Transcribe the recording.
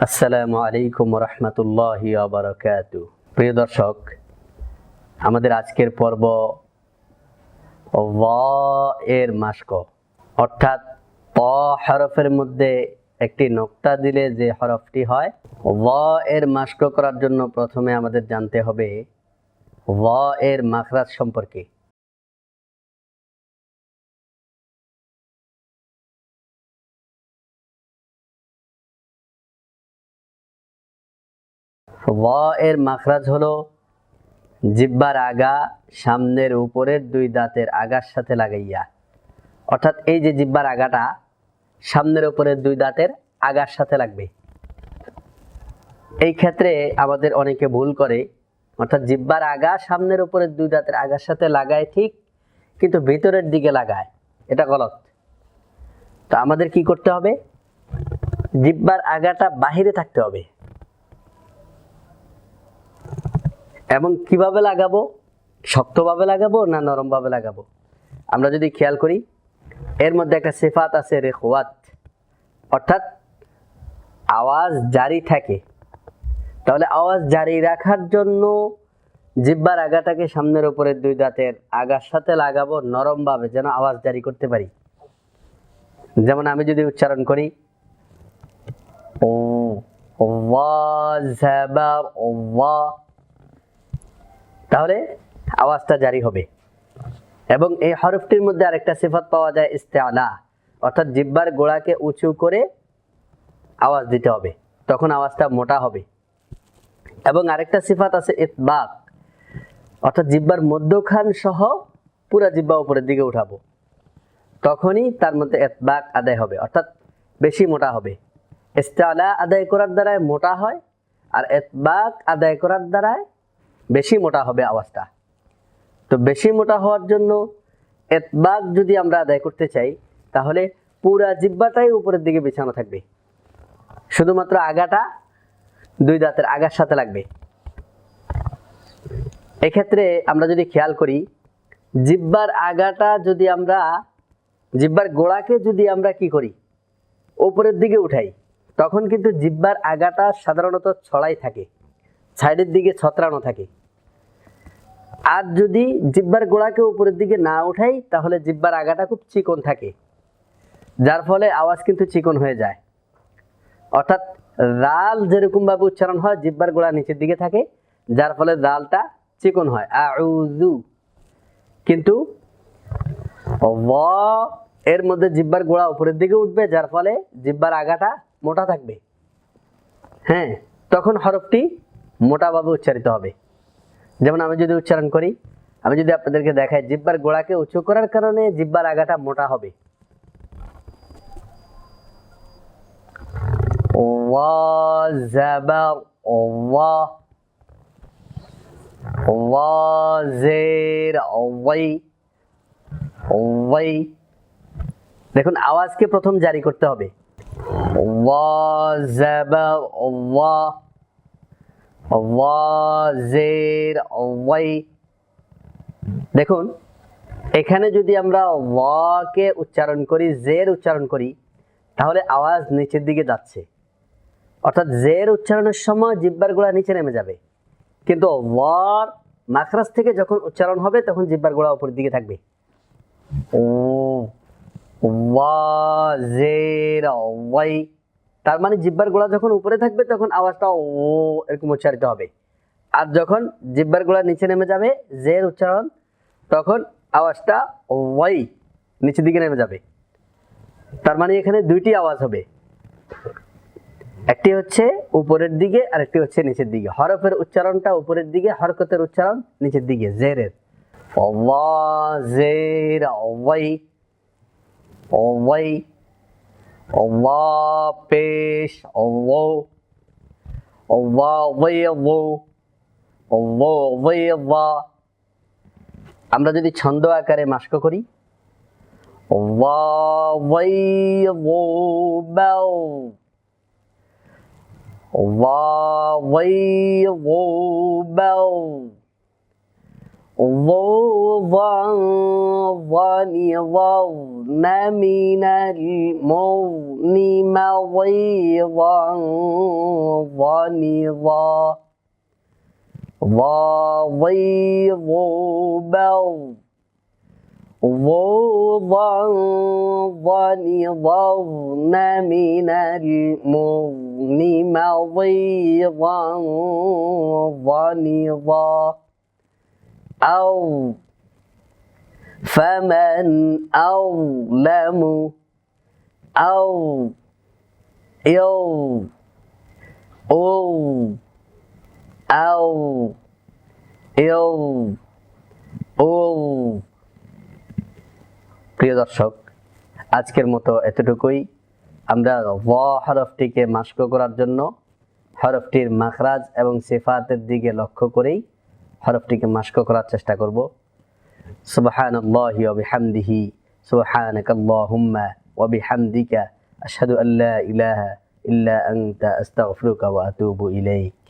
আসসালামু আলাইকুম রহমতুল্লাহি আবরকাত প্রিয় দর্শক, আমাদের আজকের পর্ব এর মাস্ক অর্থাৎ ত হরফের মধ্যে একটি নোক্তা দিলে যে হরফটি হয় ওয়া এর মাস্ক করার জন্য প্রথমে আমাদের জানতে হবে ওয়া এর মাখরাজ সম্পর্কে। ওয়া এর মাখরাজ হলো জিব্বার আগা সামনের উপরের দুই দাঁতের আগার সাথে লাগাইয়া। অর্থাৎ এই যে জিব্বার আগাটা সামনের উপরের দুই দাঁতের আগার সাথে লাগবে। এই ক্ষেত্রে আমাদের অনেকে ভুল করে, অর্থাৎ জিব্বার আগা সামনের উপরের দুই দাঁতের আগার সাথে লাগায় ঠিক, কিন্তু ভিতরের দিকে লাগায়। এটা গলত। তো আমাদের কি করতে হবে? জিব্বার আগাটা বাহিরে থাকতে হবে। এবং কীভাবে লাগাবো? শক্তভাবে লাগাবো না নরমভাবে লাগাবো? আমরা যদি খেয়াল করি, এর মধ্যে একটা সেফাত আছে রেখওয়াত। অর্থাৎ আওয়াজ জারি থাকে। তাহলে আওয়াজ জারি রাখার জন্য জিব্বার আগাটাকে সামনের উপরের দুই দাঁতের আগার সাথে লাগাবো নরমভাবে, যেন আওয়াজ জারি করতে পারি। যেমন আমি যদি উচ্চারণ করি, ও, ওয়া তাহলে আওয়াজটা জারি হবে। এবং এই হরফটির মধ্যে আরেকটা সিফাত পাওয়া যায় ইস্তেআলা, অর্থাৎ জিব্বার গোড়াকে উঁচু করে আওয়াজ দিতে হবে, তখন আওয়াজটা মোটা হবে। এবং আরেকটা সিফাত আছে ইতবাক, অর্থাৎ জিব্বার মধ্যখান সহ পুরা জিব্বা উপরের দিকে উঠাবো। তখনই তার মধ্যে এতবাক আদায় হবে, অর্থাৎ বেশি মোটা হবে। ইস্তেআলা আদায় করার দ্বারায় মোটা হয়, আর এতবাক আদায় করার দ্বারায় বেশি মোটা হবে আওয়াজটা। তো বেশি মোটা হওয়ার জন্য এতবাক যদি আমরা আদায় করতে চাই, তাহলে পুরা জিব্বাটাই উপরের দিকে বিছানো থাকবে। শুধুমাত্র আগাটা দুই দাঁতের আগার সাথে লাগবে। এক্ষেত্রে আমরা যদি খেয়াল করি, জিব্বার আগাটা যদি আমরা, জিব্বার গোড়াকে যদি আমরা কি করি, উপরের দিকে উঠাই, তখন কিন্তু জিব্বার আগাটা সাধারণত ছড়াই থাকে, সাইডের দিকে ছত্রানো থাকে। আর যদি জিব্বার গোড়াকে উপরের দিকে না উঠাই, তাহলে জিব্বার আগাটা খুব চিকন থাকে, যার ফলে আওয়াজ কিন্তু চিকন হয়ে যায়। অর্থাৎ রাল যেরকম ভাবে উচ্চারণ হয়, জিব্বার গোড়া নিচের দিকে থাকে, যার ফলে রালটা চিকন হয়। আউযু। কিন্তু ওয়া এর মধ্যে জিব্বার গোড়া উপরের দিকে উঠবে, যার ফলে জিব্বার আগাটা মোটা থাকবে। হ্যাঁ তখন হরফটি মোটাভাবে উচ্চারিত হবে। যেমন আমি যদি উচ্চারণ করি, আমি যদি আপনাদেরকে দেখাই, জিব্বার গোড়াকে উঁচু করার কারণে জিব্বার আগাটা মোটা হবে। দেখুন, আওয়াজকে প্রথম জারি করতে হবে। ওয়া জাবার ওয়া ওয়াজের ওয়াই দেখুন, এখানে যদি আমরা ওয়াকে উচ্চারণ করি, জের উচ্চারণ করি, তাহলে আওয়াজ নিচের দিকে যাচ্ছে। অর্থাৎ জের উচ্চারণের সময় জিব্বার গোড়া নিচে নেমে যাবে। কিন্তু ওয়ার মাখরাজ থেকে যখন উচ্চারণ হবে, তখন জিব্বার গোড়া উপরের দিকে থাকবে। ও, ওয়াজের ওয়াই তার মানে জিব্বার গোড়া যখন উপরে থাকবে, তখন আওয়াজটা ও এরকম উচ্চারিত হবে। আর যখন জিব্বার গোড়া নিচে নেমে যাবে, জের উচ্চারণ, তখন আওয়াজটা ওয়াই নিচের দিকে নেমে যাবে। তার মানে এখানে দুইটি আওয়াজ হবে। একটি হচ্ছে উপরের দিকে আর একটি হচ্ছে নিচের দিকে। হরফের উচ্চারণটা উপরের দিকে, হরকতের উচ্চারণ নিচের দিকে, জেরের। জের ওয়াই ওয়াই Allah পেশ Allah Allah Allah Allah Allah আমরা যদি ছন্দ আকারে মাস্ক করি Allah Allah ضوضا ظلظظن من المضن مضيضا ظنظا ضاضيض بض ضوضا ظلظظن من المضن مضيضا ظنظا أو فمن أظلم أو يو أو أو يو أو প্রিয় দর্শক আজকের মতো এতটুকুই আমরা ভ হরফটিকে মাস্ক করার জন্য হরফটির মাখরাজ এবং সিফাতের দিকে লক্ষ্য করেই হরফটিকে মাস্ক করার চেষ্টা করব সুবাহান আল্লাহ ওবিহামদিহি সুবাহানক আল্লাহুম্মা ওবিহামদিকা আশহাদু আল্লা ইলাহা ইল্লা আনতা আস্তাগফিরুকা ওয়া আতুবু ইলাইক